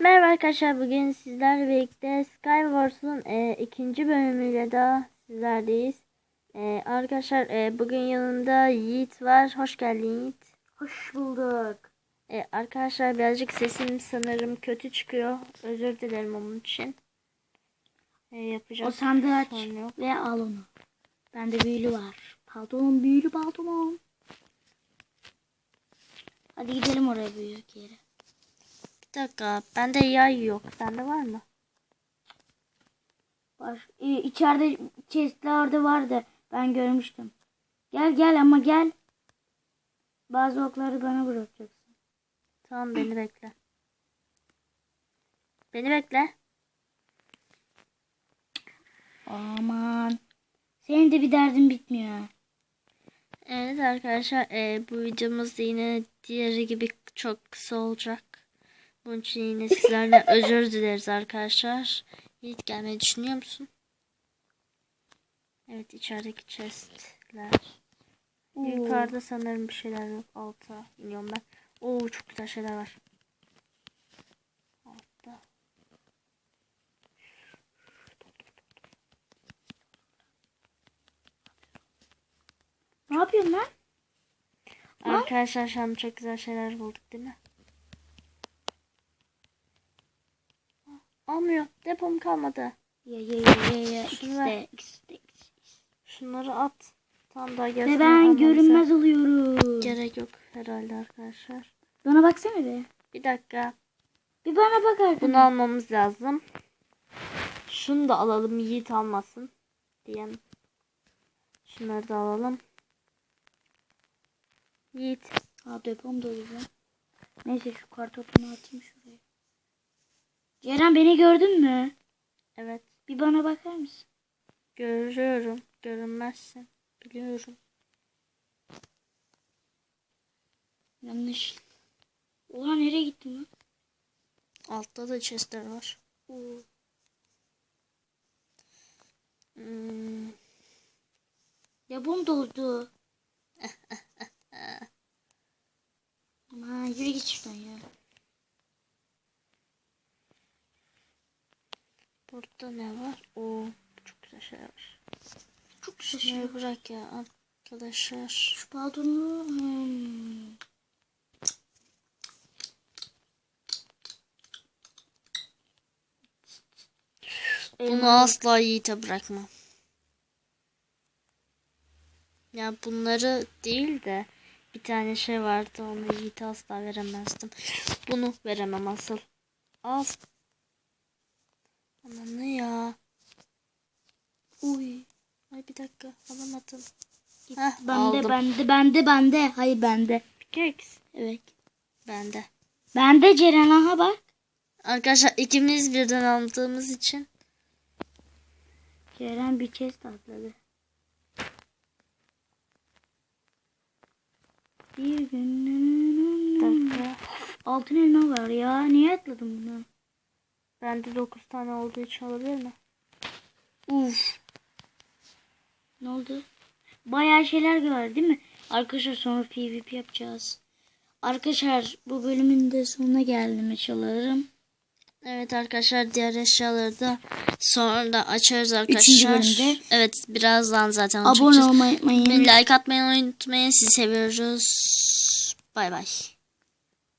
Merhaba arkadaşlar bugün sizlerle birlikte Skywars'un e, ikinci bölümüyle daha sizlerleyiz. E, arkadaşlar e, bugün yanımda Yiğit var. Hoş geldin Yiğit. Hoş bulduk. E, arkadaşlar birazcık sesim sanırım kötü çıkıyor. Özür dilerim onun için. E, yapacak O sandığı aç yok. ve al onu. Bende büyülü var. Pantolon büyülü pantolon. Hadi gidelim oraya büyük yere. Dakika bende yay yok. Sende var mı? Var. Ee, içeride chestlerde vardı. Ben görmüştüm. Gel gel ama gel. Bazı okları bana bırakacaksın. Tamam beni bekle. Beni bekle. Aman. Senin de bir derdin bitmiyor. Evet arkadaşlar e, bu videomuz yine diğeri gibi çok kısa olacak. Bunun için yine sizlerden özür dileriz arkadaşlar. Yiğit gelmeyi düşünüyor musun? Evet içerideki chestler. Oo. Yukarıda sanırım bir şeyler yok. Alta iniyorum ben. Oo çok güzel şeyler var. Altta. Ne yapıyorsun lan? Arkadaşlar şu an çok güzel şeyler bulduk değil mi? Almıyor. Depom kalmadı. Ya ya ya ya. İkisi de. Şunları at. Tam daha Ve gelsin. ben görünmez oluyorum. Gerek yok herhalde arkadaşlar. Bana baksana be. Bir dakika. Bir bana bak artık. Bunu almamız lazım. Şunu da alalım. Yiğit almasın. Diyen. Şunları da alalım. Yiğit. Aa depom dolu. Neyse şu kartopunu atayım şuraya. Ceren beni gördün mü? Evet. Bir bana bakar mısın? Görüyorum. Görünmezsin. Biliyorum. Yanlış. Oha nereye gittin lan? Altta da chestler var. Oo. Hmm. Depom doldu. Aman yürü git şuradan ya. Burada ne var? Oo, çok güzel şeyler var. Çok Şunları şaşırdım. bırak ya arkadaşlar. Şu pantolonu. Hmm. Bunu asla Yiğit'e bırakmam. Ya bunları değil de bir tane şey vardı onu Yiğit'e asla veremezdim. Bunu veremem asıl. Al. Aman ne ya. Uy. Ay bir dakika alamadım. Heh, Bende aldım. bende bende bende. Hayır bende. Pickaxe. Evet. Bende. Bende Ceren aha bak. Arkadaşlar ikimiz birden aldığımız için. Ceren bir chest atladı. Bir Bir gün dakika. altın elma var ya. Niye atladım bunu? Bende 9 tane olduğu için olabilir mi? Uf. Ne oldu? Bayağı şeyler var değil mi? Arkadaşlar sonra PvP yapacağız. Arkadaşlar bu bölümün de sonuna geldim eşyalarım. Evet arkadaşlar diğer eşyaları da sonra da açarız arkadaşlar. bölümde. Evet birazdan zaten Abone olmayı unutmayın. Like atmayı unutmayın. Sizi seviyoruz. Bay bay.